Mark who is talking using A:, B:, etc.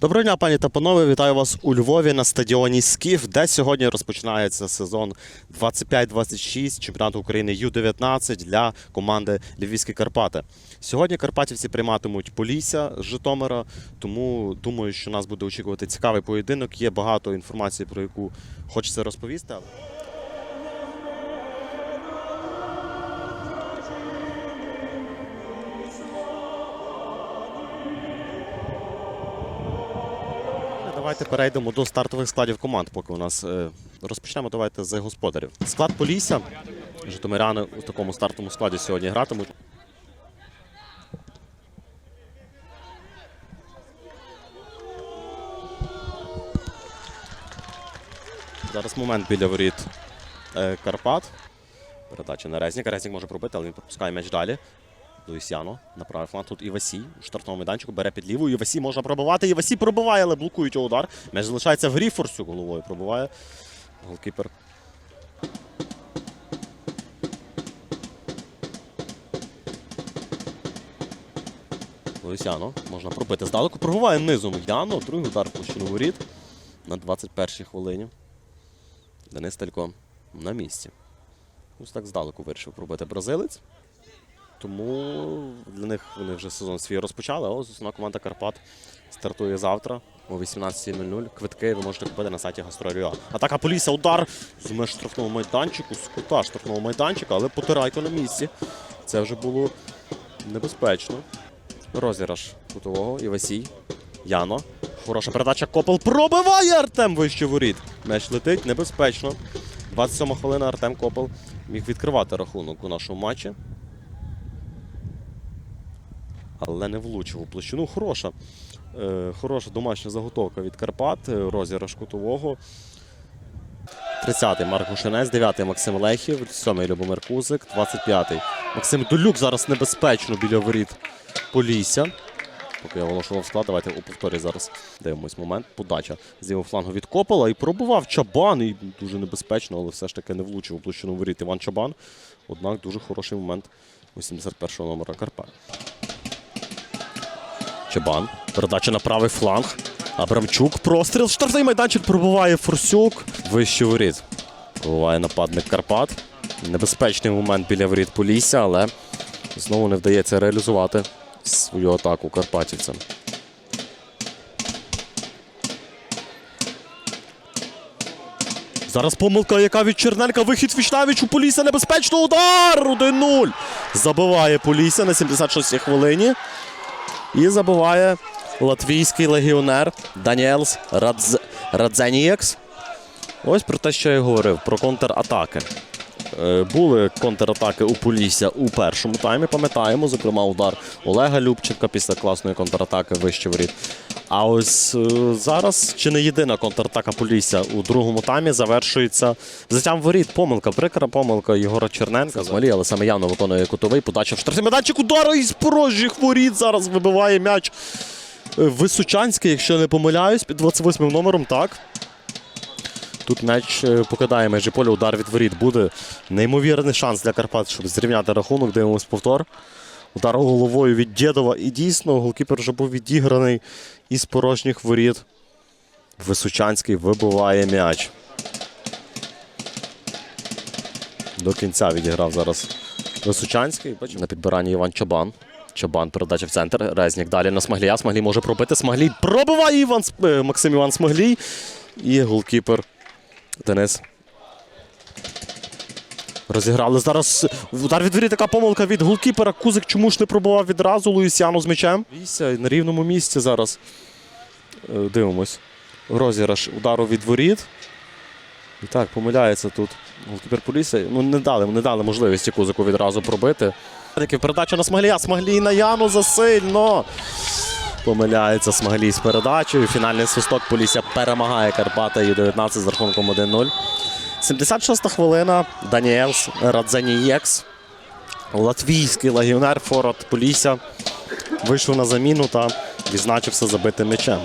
A: Доброго дня, пані та панове. Вітаю вас у Львові на стадіоні Скіф, де сьогодні розпочинається сезон 25-26 чемпіонату України Ю-19 для команди Львівські Карпати. Сьогодні карпатівці прийматимуть Полісся з Житомира, тому думаю, що нас буде очікувати цікавий поєдинок. Є багато інформації, про яку хочеться розповісти. Давайте перейдемо до стартових складів команд, поки у нас е, розпочнемо. Давайте з господарів. Склад Полісся. Житомиряни у такому стартовому складі сьогодні гратимуть. Зараз момент біля воріт е, Карпат. Передача на Резніка. Резнік може пробити, але він пропускає м'яч далі. Луїсяно на правий фланг. Тут Івасі у штрафному майданчику бере під ліву. Івасі можна пробивати. Івасі пробиває, але блокують його удар. М'яч залишається в грі. Форсю головою пробиває. Голкіпер. Луїсяно можна пробити. Здалеку пробиває низом. Яно. Другий удар площину воріт на 21-й хвилині. Денис Талько на місці. Ось так здалеку вирішив пробити бразилець. Тому для них вони вже сезон свій розпочали. А ось основна команда Карпат стартує завтра о 18.00. Квитки ви можете купити на сайті Гастроліа. Атака Полісся, удар з меж штрафного майданчику, з кута штрафного майданчика, але потирайко на місці. Це вже було небезпечно. Розіграш кутового Івасій. Яно. Хороша передача. Копел пробиває Артем вище воріт. Меч летить небезпечно. 27 хвилина Артем Копел міг відкривати рахунок у нашому матчі. Але не влучив у площину. Хороша. Е, хороша домашня заготовка від Карпат. е, Розіграш кутового. 30-й Марк Гушинець, 9-й Максим Лехів, 7-й Любомир Кузик, 25-й Максим Долюк зараз небезпечно біля воріт Полісся. Поки я оголошував склад, давайте у повторі зараз дивимось момент. Подача з лівого флангу від Копела і пробував Чабан. І дуже небезпечно, але все ж таки не влучив у площину воріт Іван Чабан. Однак дуже хороший момент 81-го номера Карпат. Чабан. Передача на правий фланг. Абрамчук. Простріл. Штрафний майданчик пробуває Форсюк. Вище воріт. Пробуває нападник Карпат. Небезпечний момент біля воріт Полісся, але знову не вдається реалізувати свою атаку карпатівцям. Зараз помилка, яка від Черненка. Вихід Вічнавіч у Полісся. Небезпечно. Удар! 1-0. Забиває Полісся на 76-й хвилині. І забуває латвійський легіонер Даніелс Радз... Радзенієкс. Ось про те, що я говорив, про контратаки. Е, Були контратаки у Полісся у першому таймі, пам'ятаємо, зокрема, удар Олега Любченка після класної контратаки вище воріт. А ось е, зараз чи не єдина контратака Полісся у другому таймі завершується взяттям воріт. Помилка, прикра помилка Єгора Черненка. Змалі, але саме явно виконує кутовий. Подача в штрафний майданчик. Удару із порожніх воріт. Зараз вибиває м'яч е, Височанський, якщо не помиляюсь, під 28 номером, так. Тут м'яч е, покидає межі поля, удар від воріт буде. Неймовірний шанс для Карпат, щоб зрівняти рахунок. Дивимось повтор. Удар головою від Дєдова. І дійсно, голкіпер вже був відіграний із порожніх воріт. Височанський вибиває м'яч. До кінця відіграв зараз Височанський. Бачимо на підбиранні Іван Чабан. Чабан передача в центр. Резнік далі на Смаглія. Смаглій може пробити. Смаглій пробиває Іван е, Максим Іван Смаглій. І голкіпер Денис. Розіграли зараз удар від воріт, така помилка від голкіпера. Кузик чому ж не пробував відразу Луїсяну з м'ячем. Війся на рівному місці зараз. Е, Дивимось. Розіграш удару від воріт. І так, помиляється тут. Голкіпер Полісся. Ну, не дали, не дали можливості Кузику відразу пробити. Передача на Смаглія. Смаглій на Яну засильно. Помиляється Смаглій з передачею. Фінальний свисток Полісся перемагає Карпата Ю-19 з рахунком 1-0. 76-та хвилина. Даніелс Радзенієкс. Латвійський легіонер Форот Полісся вийшов на заміну та відзначився забитим м'ячем.